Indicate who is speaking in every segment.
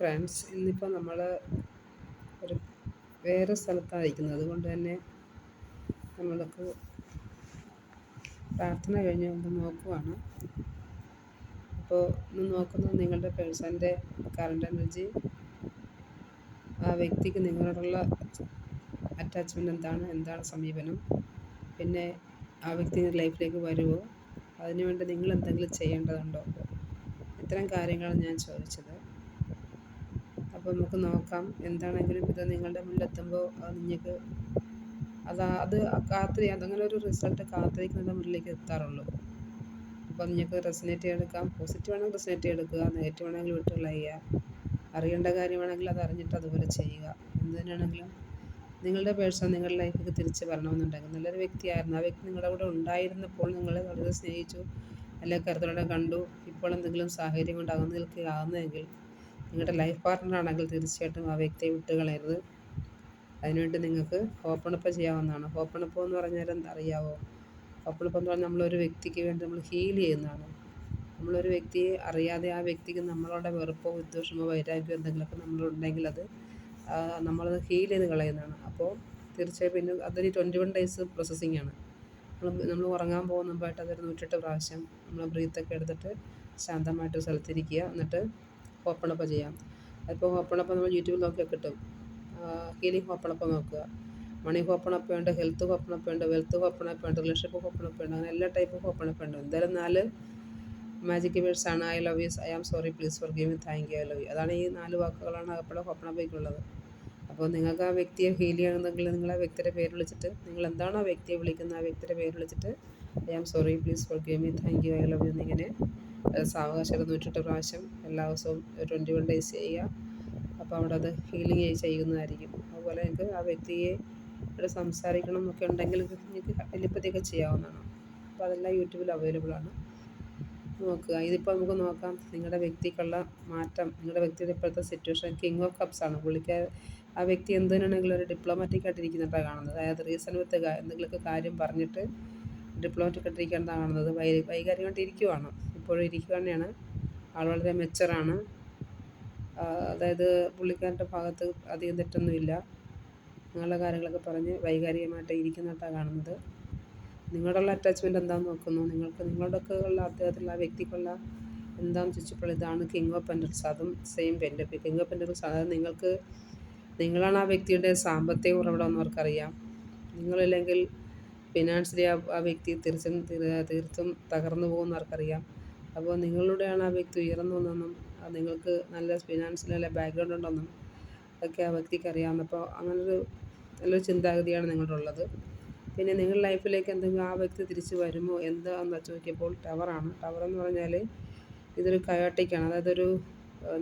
Speaker 1: Friends ഇന്നിപ്പോൾ നമ്മൾ ഒരു വേറെ സ്ഥലത്തായിരിക്കുന്നത് അതുകൊണ്ട് തന്നെ നമ്മൾക്ക് പ്രാർത്ഥന കഴിഞ്ഞ് ഒന്ന് നോക്കുവാണ്. അപ്പോൾ ഒന്ന് നോക്കുന്നത് നിങ്ങളുടെ പേഴ്സന്റെ കറണ്ട് എനർജി ആ വ്യക്തിക്ക് നിങ്ങളോടുള്ള അറ്റാച്ച്മെന്റ് എന്താണ്? എന്താണ് സമീപനം? പിന്നെ ആ വ്യക്തി ലൈഫിലേക്ക് വരുമോ അതിനുവേണ്ടി നിങ്ങൾ എന്തെങ്കിലും ചെയ്യേണ്ടതുണ്ടോ? ഇത്തരം കാര്യങ്ങളാണ് ഞാൻ ചോദിച്ചത്. അപ്പോൾ നമുക്ക് നോക്കാം എന്താണെങ്കിലും ഇത് നിങ്ങളുടെ മുന്നിലെത്തുമ്പോൾ നിങ്ങൾക്ക് അത് അത് കാത്തിരി അതങ്ങനെ ഒരു റിസൾട്ട് കാത്തിരിക്കുന്നതിന്റെ മുന്നിലേക്ക് എത്താറുള്ളൂ. അപ്പോൾ നിങ്ങൾക്ക് റെസിനേറ്റ് എടുക്കാം പോസിറ്റീവ് ആണെങ്കിൽ റെസിനേറ്റ് എടുക്കുക നെഗറ്റീവ് ആണെങ്കിൽ വിട്ടുള്ള ചെയ്യുക. അറിയേണ്ട കാര്യമാണെങ്കിൽ അത് അറിഞ്ഞിട്ട് അതുപോലെ ചെയ്യുക. എന്തിനാണെങ്കിലും നിങ്ങളുടെ പേഴ്സൺ നിങ്ങളുടെ ലൈഫിലേക്ക് തിരിച്ച് വരണമെന്നുണ്ടെങ്കിൽ നല്ലൊരു വ്യക്തിയായിരുന്നു ആ വ്യക്തി നിങ്ങളുടെ കൂടെ ഉണ്ടായിരുന്നപ്പോൾ നിങ്ങളെ വളരെ സ്നേഹിച്ചു അല്ലെങ്കിൽ കരുതലോടെ കണ്ടു. ഇപ്പോൾ എന്തെങ്കിലും സാഹചര്യം കൊണ്ട് അകന്നു നിൽക്കുകയാകുന്നതെങ്കിൽ നിങ്ങളുടെ ലൈഫ് പാർട്ട്ണർ ആണെങ്കിൽ തീർച്ചയായിട്ടും ആ വ്യക്തിയെ വിട്ടുകളയരുത്. അതിനുവേണ്ടി നിങ്ങൾക്ക് ഓപ്പണപ്പ് ചെയ്യാവുന്നതാണ്. ഓപ്പണപ്പ് എന്ന് പറഞ്ഞാൽ എന്താ അറിയാവോ? ഓപ്പൺ അപ്പ് എന്ന് പറഞ്ഞാൽ നമ്മളൊരു വ്യക്തിക്ക് വേണ്ടി നമ്മൾ ഹീൽ ചെയ്യുന്നതാണ്. നമ്മളൊരു വ്യക്തിയെ അറിയാതെ ആ വ്യക്തിക്ക് നമ്മളുടെ വെറുപ്പോ വിദ്വേഷമോ വൈരാഗ്യമോ എന്തെങ്കിലുമൊക്കെ നമ്മളുണ്ടെങ്കിൽ അത് നമ്മളത് ഹീൽ ചെയ്ത് കളയുന്നതാണ്. അപ്പോൾ തീർച്ചയായും പിന്നെ അതൊരു ട്വന്റി വൺ ഡേയ്സ് പ്രോസസ്സിംഗ് ആണ്. നമ്മൾ നമ്മൾ ഉറങ്ങാൻ പോകുന്ന മുമ്പായിട്ട് അതൊരു നൂറ്റെട്ട് പ്രാവശ്യം നമ്മൾ ബ്രീത്തൊക്കെ എടുത്തിട്ട് ശാന്തമായിട്ട് സ്ഥലത്തിരിക്കുക എന്നിട്ട് ഓപ്പൺ അപ്പ് ചെയ്യാം. അതിപ്പോൾ ഓപ്പൺ അപ്പ് നമ്മൾ യൂട്യൂബിൽ നോക്കിയാൽ കിട്ടും. ഹീലിംഗ് ഓപ്പൺ അപ്പ് നോക്കുക. മണി ഓപ്പൺ അപ്പ് ഉണ്ട് ഹെൽത്ത് ഓപ്പൺ അപ്പ് ഉണ്ട് വെൽത്ത് ഓപ്പൺ അപ്പ് ഉണ്ട് റിലേഷൻഷിപ്പ് ഓപ്പൺ അപ്പ് ഉണ്ട് അങ്ങനെ എല്ലാ ടൈപ്പ് ഓപ്പൺ അപ്പ് ഉണ്ട്. എന്തായാലും നാല് മാജിക് വേർഡ്സ് ആണ് I love you I am sorry please forgive thank you I love you. അതാണ് ഈ നാല് വാക്കുകളാണ് അപ്പോഴും ഓപ്പൺ അപ്പേക്കുള്ളത് അപ്പോൾ നിങ്ങൾക്ക് ആ വ്യക്തിയെ ഹീൽ ചെയ്യണമെന്നെങ്കിൽ നിങ്ങൾ ആ വ്യക്തിയുടെ പേര് വിളിച്ചിട്ട് നിങ്ങൾ എന്താണോ ആ വ്യക്തിയെ വിളിക്കുന്നത് ആ വ്യക്തിയുടെ പേര് വിളിച്ചിട്ട് I am sorry please forgive me thank you I love you എന്നിങ്ങനെ സാവകാശം നൂറ്റെട്ട് പ്രാവശ്യം എല്ലാ ദിവസവും ട്വന്റി വൺ ഡേയ്സ് ചെയ്യുക. അപ്പോൾ അവിടെ അത് ഹീലിംഗ് ചെയ്യുന്നതായിരിക്കും. അതുപോലെ നിങ്ങൾക്ക് ആ വ്യക്തിയെ ഇവിടെ സംസാരിക്കണം എന്നൊക്കെ ഉണ്ടെങ്കിൽ നിങ്ങൾക്ക് എളുപ്പത്തിയൊക്കെ ചെയ്യാവുന്നതാണ്. അപ്പോൾ അതെല്ലാം യൂട്യൂബിൽ അവൈലബിൾ ആണ്. നോക്കുക. ഇതിപ്പോൾ നമുക്ക് നോക്കാം. നിങ്ങളുടെ വ്യക്തിക്കുള്ള മാറ്റം നിങ്ങളുടെ വ്യക്തിയുടെ ഇപ്പോഴത്തെ സിറ്റുവേഷൻ കിങ് ഓഫ് കപ്സ് ആണ്. പുള്ളിക്കാർ ആ വ്യക്തി എന്തിനാണെങ്കിലും ഒരു ഡിപ്ലോമാറ്റിക് ആയിട്ടിരിക്കുന്നതാണ് കാണുന്നത്. അതായത് റീസൺ വിത്ത് എന്തെങ്കിലുമൊക്കെ കാര്യം പറഞ്ഞിട്ട് ഡിപ്ലോമാറ്റിക് ആയിട്ട് ഇരിക്കേണ്ടതാണ് കാണുന്നത്. വൈ വൈകാരികമായിട്ട് ഇരിക്കുവാണ്. ഇപ്പോഴും ഇരിക്കുക തന്നെയാണ്. ആൾ വളരെ മെച്ചറാണ് അതായത് പുള്ളിക്കാരന്റെ ഭാഗത്ത് അധികം തെറ്റൊന്നുമില്ല. അങ്ങനെയുള്ള കാര്യങ്ങളൊക്കെ പറഞ്ഞ് വൈകാരികമായിട്ട് ഇരിക്കുന്നതായിട്ടാണ് കാണുന്നത്. നിങ്ങളോടുള്ള അറ്റാച്ച്മെന്റ് എന്താണെന്ന് നോക്കുന്നു. നിങ്ങൾക്ക് നിങ്ങളോടൊക്കെ ഉള്ള അദ്ദേഹത്തിലുള്ള ആ വ്യക്തിക്കുള്ള എന്താണെന്ന് ചോദിച്ചപ്പോൾ ഇതാണ് കിങ് ഓഫ് പെൻഡൽസ് അതും സെയിം പെൻഡപ്പ് കിങ് ഓഫ് പെൻഡൽസ് അതായത് നിങ്ങൾക്ക് നിങ്ങളാണ് ആ വ്യക്തിയുടെ സാമ്പത്തിക ഉറവിടം എന്നവർക്കറിയാം നിങ്ങളില്ലെങ്കിൽ ഫിനാൻഷ്യലി ആ വ്യക്തി തീർച്ചും തീർത്തും തകർന്നു പോകുന്നവർക്കറിയാം അപ്പോൾ നിങ്ങളിലൂടെയാണ് ആ വ്യക്തി ഉയർന്നു വന്നതെന്നും നിങ്ങൾക്ക് നല്ല ഫിനാൻഷ്യൽ ബാക്ക്ഗ്രൗണ്ട് ഉണ്ടെന്നും ഒക്കെ ആ വ്യക്തിക്ക് അറിയാവുന്നപ്പോൾ അങ്ങനൊരു നല്ലൊരു ചിന്താഗതിയാണ് നിങ്ങളുടെ ഉള്ളത് പിന്നെ നിങ്ങളുടെ ലൈഫിലേക്ക് എന്തെങ്കിലും ആ വ്യക്തി തിരിച്ച് വരുമോ? എന്താണെന്ന് ചോദിക്കുമ്പോൾ ടവറാണ് ടവർ എന്ന് പറഞ്ഞാൽ ഇതൊരു കയോട്ടിക്കാണ് അതായത് ഒരു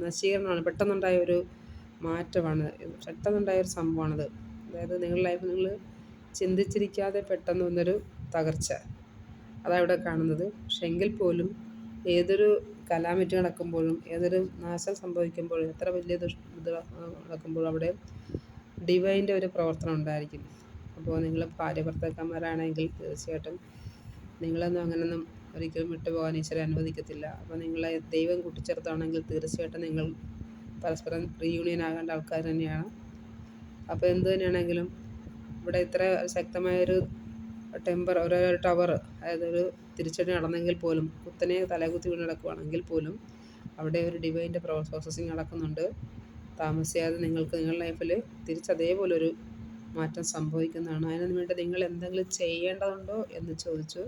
Speaker 1: നശീകരണമാണ്. പെട്ടെന്നുണ്ടായ ഒരു മാറ്റമാണ്. പെട്ടെന്നുണ്ടായ ഒരു സംഭവമാണത്. അതായത് നിങ്ങളുടെ ലൈഫ് നിങ്ങൾ ചിന്തിച്ചിരിക്കാതെ പെട്ടെന്ന് വന്നൊരു തകർച്ച. അതാണ് ഇവിടെ കാണുന്നത്. പക്ഷെ എങ്കിൽ പോലും ഏതൊരു കലാമിറ്റ് നടക്കുമ്പോഴും ഏതൊരു നാശം സംഭവിക്കുമ്പോഴും എത്ര വലിയ ദുഷ് ഇത് നടക്കുമ്പോഴും അവിടെ ഡിവൈന്റെ ഒരു പ്രവർത്തനം ഉണ്ടായിരിക്കും. അപ്പോൾ നിങ്ങൾ ഭാര്യ തീർച്ചയായിട്ടും നിങ്ങളൊന്നും അങ്ങനെയൊന്നും ഒരിക്കലും വിട്ടുപോകാൻ ഈശ്വരൻ അനുവദിക്കത്തില്ല. അപ്പോൾ നിങ്ങളെ ദൈവം കൂട്ടിച്ചേർത്താണെങ്കിൽ തീർച്ചയായിട്ടും നിങ്ങൾ പരസ്പരം റീയൂണിയൻ ആകേണ്ട ആൾക്കാർ തന്നെയാണ്. അപ്പോൾ എന്ത് തന്നെയാണെങ്കിലും ഇവിടെ ഇത്ര ശക്തമായൊരു ടെമ്പർ ഒരു ടവർ അതായത് ഒരു തിരിച്ചടി നടന്നെങ്കിൽ പോലും കുത്തനെ തലകുത്തി വീണ് നടക്കുവാണെങ്കിൽ പോലും അവിടെ ഒരു ഡിവൈന്റെ പ്രോസസ്സിങ് നടക്കുന്നുണ്ട്. താമസിയാതെ നിങ്ങൾക്ക് നിങ്ങളുടെ ലൈഫിൽ തിരിച്ച് അതേപോലെ ഒരു മാറ്റം സംഭവിക്കുന്നതാണ്. അതിനു വേണ്ടി നിങ്ങൾ എന്തെങ്കിലും ചെയ്യേണ്ടതുണ്ടോ എന്ന് ചോദിച്ചു.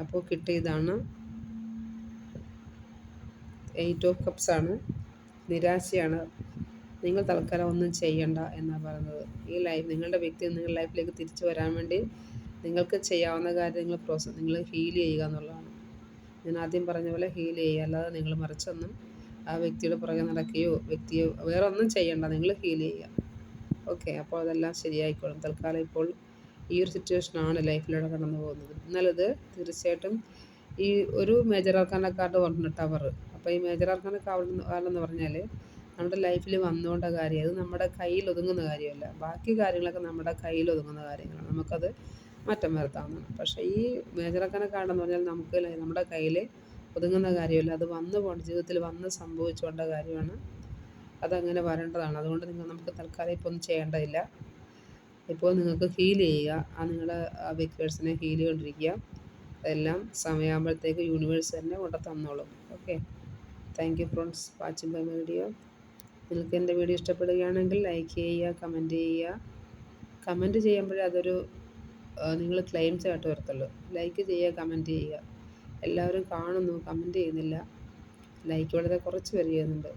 Speaker 1: അപ്പോൾ കിട്ടിയതാണ്. എയ്റ്റ് ഓഫ് കപ്സ് ആണ്. നിരാശയാണ്. നിങ്ങൾ തൽക്കാലം ഒന്നും ചെയ്യണ്ട എന്നാണ് പറയുന്നത്. ഈ ലൈഫ് നിങ്ങളുടെ വ്യക്തി നിങ്ങളുടെ ലൈഫിലേക്ക് തിരിച്ചു വരാൻ വേണ്ടി നിങ്ങൾക്ക് ചെയ്യാവുന്ന കാര്യം നിങ്ങൾ പ്രോസസ് നിങ്ങൾ ഹീൽ ചെയ്യുക എന്നുള്ളതാണ്. ഞാൻ ആദ്യം പറഞ്ഞ പോലെ ഹീൽ ചെയ്യുക അല്ലാതെ നിങ്ങൾ മറിച്ചൊന്നും ആ വ്യക്തിയുടെ പുറകെ നടക്കുകയോ വ്യക്തിയോ വേറെ ഒന്നും ചെയ്യണ്ട നിങ്ങൾ ഹീൽ ചെയ്യുക. ഓക്കെ അപ്പോൾ അതെല്ലാം ശരിയായിക്കോളും. തൽക്കാലം ഇപ്പോൾ ഈ ഒരു സിറ്റുവേഷനാണ് ലൈഫിലൂടെ കടന്നു പോകുന്നത്. എന്നാലത് തീർച്ചയായിട്ടും ഈ ഒരു മേജർ ആർക്കാന്റെ കാർഡ് പറഞ്ഞു ടവർ അപ്പോൾ ഈ മേജർ ആർക്കാന്റെ കാർഡ് എന്ന് പറഞ്ഞാൽ നമ്മുടെ ലൈഫിൽ വന്നുകൊണ്ട കാര്യം അത് നമ്മുടെ കയ്യിൽ ഒതുങ്ങുന്ന കാര്യമല്ല. ബാക്കി കാര്യങ്ങളൊക്കെ നമ്മുടെ കയ്യിൽ ഒതുങ്ങുന്ന കാര്യങ്ങളാണ്. നമുക്കത് മാറ്റം വരുത്താവുന്നതാണ് പക്ഷേ ഈ എന്ന് പറഞ്ഞാൽ നമുക്ക് നമ്മുടെ കയ്യിൽ ഒതുങ്ങുന്ന കാര്യമല്ല. അത് വന്നു പോകേണ്ട ജീവിതത്തിൽ വന്ന് സംഭവിച്ചുകൊണ്ട കാര്യമാണ്. അതങ്ങനെ വരേണ്ടതാണ്. അതുകൊണ്ട് നിങ്ങൾ നമുക്ക് തൽക്കാലം ഇപ്പോൾ ഒന്നും ചെയ്യേണ്ടതില്ല. ഇപ്പോൾ നിങ്ങൾക്ക് ഹീൽ ചെയ്യുക. ആ നിങ്ങളുടെ ഫീൽ ഹീൽ ചെയ്തുകൊണ്ടിരിക്കുക അതെല്ലാം സമയമാകുമ്പോഴത്തേക്ക് യൂണിവേഴ്സ് തന്നെ കൊണ്ട് തന്നോളും. Okay thank you friends watching my video നിങ്ങൾക്ക് എന്റെ വീഡിയോ ഇഷ്ടപ്പെടുകയാണെങ്കിൽ ലൈക്ക് ചെയ്യുക കമന്റ് ചെയ്യുക. കമന്റ് ചെയ്യുമ്പോഴേ അതൊരു നിങ്ങൾ ക്ലെയിംസ് ആയിട്ട് വരത്തുള്ളൂ. ലൈക്ക് ചെയ്യുക കമന്റ് ചെയ്യുക. എല്ലാവരും കാണുന്നു കമന്റ് ചെയ്യുന്നില്ല. ലൈക്ക് വളരെ കുറച്ച് പേര് ചെയ്യുന്നുണ്ട്.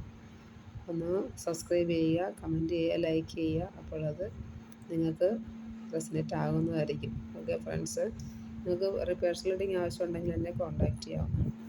Speaker 1: ഒന്ന് സബ്സ്ക്രൈബ് ചെയ്യുക കമന്റ് ചെയ്യുക ലൈക്ക് ചെയ്യുക. അപ്പോൾ അത് നിങ്ങൾക്ക് റെസിനേറ്റ് ആകുന്നതായിരിക്കും. ഓക്കെ ഫ്രണ്ട്സ് നിങ്ങൾക്ക് റിപ്പയർ റീഡിങ് ആവശ്യമുണ്ടെങ്കിൽ എന്നെ കോൺടാക്റ്റ് ചെയ്യാവുന്നതാണ്.